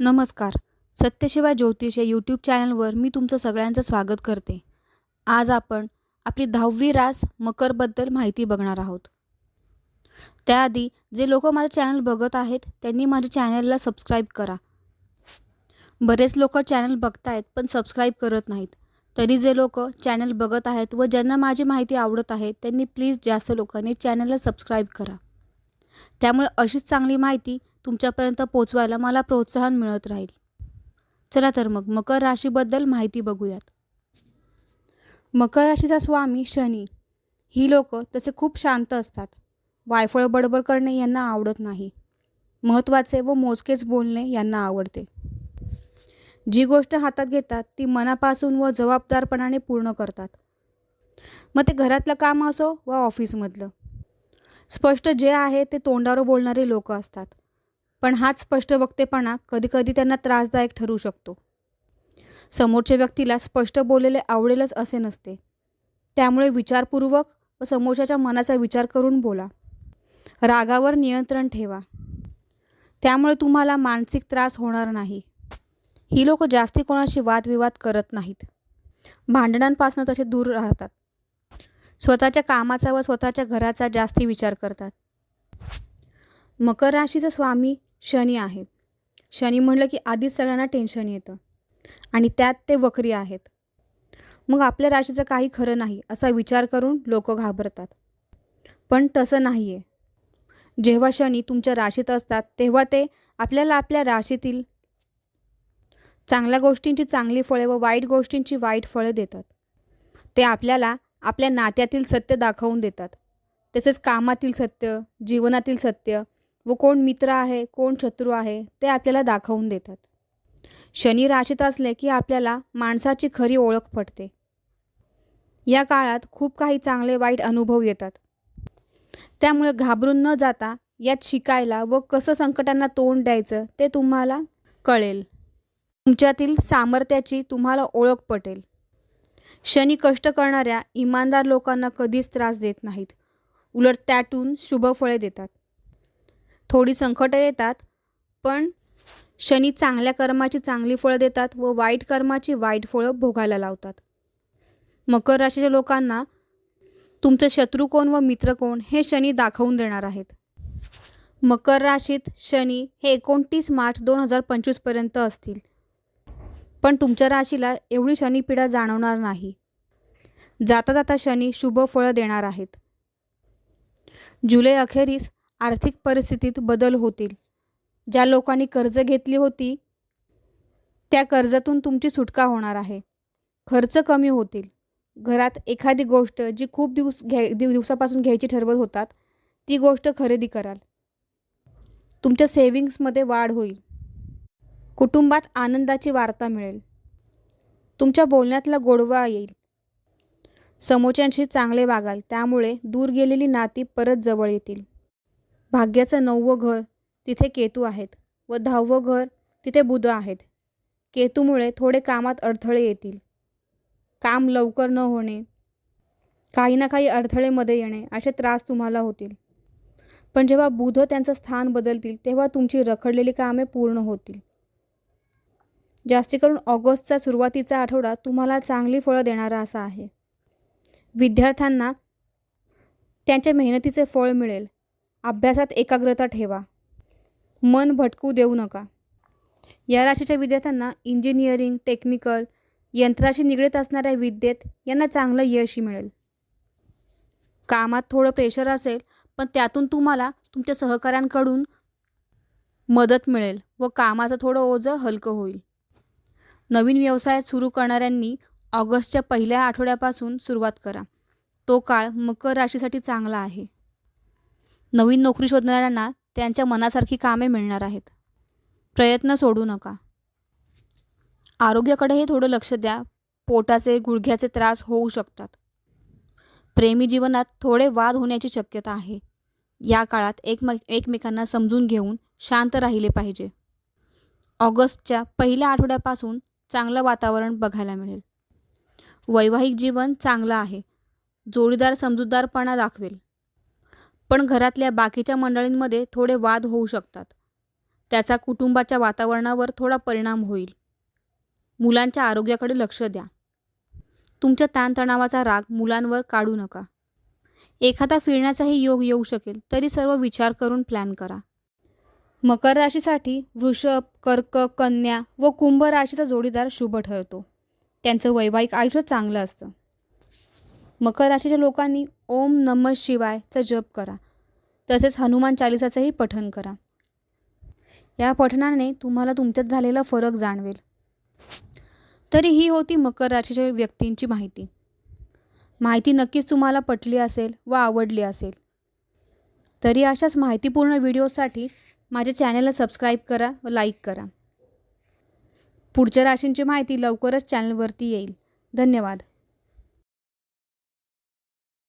नमस्कार. सत्यशिवाय ज्योतिष या यूट्यूब चॅनलवर मी तुमचं सगळ्यांचं स्वागत करते. आज आपण आपली दहावी रास मकरबद्दल माहिती बघणार आहोत. त्याआधी जे लोक माझं चॅनल बघत आहेत त्यांनी माझ्या चॅनलला सबस्क्राईब करा. बरेच लोक चॅनल बघतायत पण सबस्क्राईब करत नाहीत. तरी जे लोक चॅनल बघत आहेत व ज्यांना माझी माहिती आवडत आहे त्यांनी प्लीज जास्त लोकांनी चॅनलला सबस्क्राईब करा. त्यामुळे अशीच चांगली माहिती तुमच्यापर्यंत पोचवायला मला प्रोत्साहन मिळत राहील. चला तर मग मकर राशीबद्दल माहिती बघूयात. मकर राशीचा स्वामी शनी. ही लोक तसे खूप शांत असतात. वायफळ बडबड करणे यांना आवडत नाही. महत्त्वाचे व मोजकेच बोलणे यांना आवडते. जी गोष्ट हातात घेतात ती मनापासून व जबाबदारपणाने पूर्ण करतात. मग ते घरातलं काम असो व ऑफिसमधलं. स्पष्ट जे आहे ते तोंडावर बोलणारे लोक असतात. पण हाच स्पष्ट वक्तेपणा कधीकधी त्यांना त्रासदायक ठरू शकतो. समोरच्या व्यक्तीला स्पष्ट बोललेले आवडेलच असे नसते. त्यामुळे विचारपूर्वक व समोरच्याच्या मनाचा विचार करून बोला. रागावर नियंत्रण ठेवा. त्यामुळे तुम्हाला मानसिक त्रास होणार नाही. ही लोक जास्ती कोणाशी वादविवाद करत नाहीत. भांडणांपासून तसे दूर राहतात. स्वतःच्या कामाचा व स्वतःच्या घराचा जास्ती विचार करतात. मकर राशीचा स्वामी शनी आहे शनी म्हटलं की आधीच सगळ्यांना टेन्शन येतं. आणि त्यात ते वक्री आहेत. मग आपल्या राशीचं काही खरं नाही असा विचार करून लोक घाबरतात. पण तसं नाही आहे जेव्हा शनी तुमच्या राशीत असतात तेव्हा ते आपल्याला आपल्या राशीतील चांगल्या गोष्टींची चांगली फळे व वाईट गोष्टींची वाईट फळे देतात. ते आपल्याला आपल्या नात्यातील सत्य दाखवून देतात. तसेच कामातील सत्य जीवनातील सत्य व कोण मित्र आहे कोण शत्रू आहे ते आपल्याला दाखवून देतात. शनी राशीत असले की आपल्याला माणसाची खरी ओळख पडते या काळात खूप काही चांगले वाईट अनुभव येतात. त्यामुळे घाबरून न जाता यात शिकायला व कसं संकटांना तोंड द्यायचं ते तुम्हाला कळेल. तुमच्यातील सामर्थ्याची तुम्हाला ओळख पटेल. शनी कष्ट करणाऱ्या इमानदार लोकांना कधीच त्रास देत नाहीत. उलट त्यातून शुभफळे देतात. थोडी संकटं येतात पण शनी चांगल्या कर्माची चांगली फळं देतात व वाईट कर्माची वाईट फळं भोगायला लावतात. मकर राशीच्या लोकांना तुमचे शत्रू कोण व मित्र कोण हे शनी दाखवून देणार आहेत. मकर राशीत शनी हे एकोणतीस मार्च दोन हजार पंचवीसपर्यंत असतील. पण तुमच्या राशीला एवढी शनीपीडा जाणवणार नाही. जाता जाता शनी शुभ फळं देणार आहेत. जुलै अखेरीस आर्थिक परिस्थितीत बदल होतील. ज्या लोकांनी कर्ज घेतली होती त्या कर्जातून तुमची सुटका होणार आहे. खर्च कमी होतील. घरात एखादी गोष्ट जी खूप दिवस घ्याय दिव दिवसापासून घ्यायची ठरवत होतात ती गोष्ट खरेदी कराल. तुमच्या सेविंग्समध्ये वाढ होईल. कुटुंबात आनंदाची वार्ता मिळेल. तुमच्या बोलण्यातला गोडवा येईल. समोरच्यांशी चांगले वागाल त्यामुळे दूर गेलेली नाती परत जवळ येतील. भाग्याचं नववं घर तिथे केतू आहेत व दहावं घर तिथे बुध आहेत. केतूमुळे थोडे कामात अडथळे येतील. काम लवकर न होणे काही ना काही अडथळेमध्ये येणे असे त्रास तुम्हाला होतील. पण जेव्हा बुध त्यांचं स्थान बदलतील तेव्हा तुमची रखडलेली कामे पूर्ण होतील. जास्ती करून ऑगस्टचा सुरुवातीचा आठवडा तुम्हाला चांगली फळं देणारा असा आहे. विद्यार्थ्यांना त्यांच्या मेहनतीचे फळ मिळेल. अभ्यासात एकाग्रता ठेवा. मन भटकू देऊ नका. या राशीच्या विद्यार्थ्यांना इंजिनिअरिंग टेक्निकल यंत्राशी निगडीत असणाऱ्या विद्येत यांना चांगलं यश मिळेल. कामात थोडं प्रेशर असेल पण त्यातून तुम्हाला तुमच्या सहकाऱ्यांकडून मदत मिळेल व कामाचं थोडं ओझं हलकं होईल. नवीन व्यवसाय सुरू करणाऱ्यांनी ऑगस्टच्या पहिल्या आठवड्यापासून सुरुवात करा. तो काळ मकर राशीसाठी चांगला आहे. नवीन नोकरी शोधणाऱ्यांना त्यांच्या मनासारखी कामे मिळणार आहेत. प्रयत्न सोडू नका. आरोग्याकडेही थोडं लक्ष द्या. पोटाचे गुडघ्याचे त्रास होऊ शकतात. प्रेमी जीवनात थोडे वाद होण्याची शक्यता आहे. या काळात एकमे एकमेकांना समजून घेऊन शांत राहिले पाहिजे. ऑगस्टच्या पहिल्या आठवड्यापासून चांगलं वातावरण बघायला मिळेल. वैवाहिक जीवन चांगलं आहे. जोडीदार समजूतदारपणा दाखवेल. पण घरातल्या बाकीच्या मंडळींमध्ये थोडे वाद होऊ शकतात. त्याचा कुटुंबाच्या वातावरणावर थोडा परिणाम होईल. मुलांच्या आरोग्याकडे लक्ष द्या. तुमच्या ताणतणावाचा राग मुलांवर काढू नका. एखादा फिरण्याचाही योग येऊ शकेल तरी सर्व विचार करून प्लॅन करा. मकर राशीसाठी वृषभ कर्क कन्या व कुंभ राशीचा जोडीदार शुभ ठरतो. त्यांचं वैवाहिक आयुष्य चांगलं असतं. मकर राशीच्या लोकांनी ओम नम शिवायचा जप करा. तसेच हनुमान चालिसाचंही पठन करा. या पठनाने तुम्हाला तुमच्यात झालेला फरक जाणवेल. तरी ही होती मकर राशीच्या व्यक्तींची माहिती. माहिती नक्कीच तुम्हाला पटली असेल व आवडली असेल. तरी अशाच माहितीपूर्ण व्हिडिओसाठी माझ्या चॅनलला सबस्क्राईब करा व लाईक करा. पुढच्या राशींची माहिती लवकरच चॅनलवरती येईल. धन्यवाद.